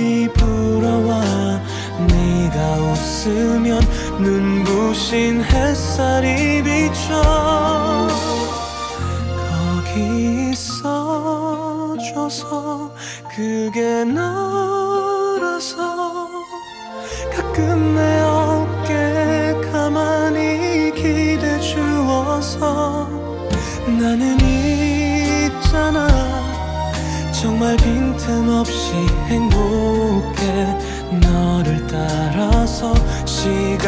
바람이 불어와 네가 웃으면 눈부신 햇살이 비춰. 거기 있어줘서 그게 너라서. 가끔 내 어깨 가만히 기대 주어서 나는 있잖아 정말 빈틈없이 행복해. 너를 따라서 시간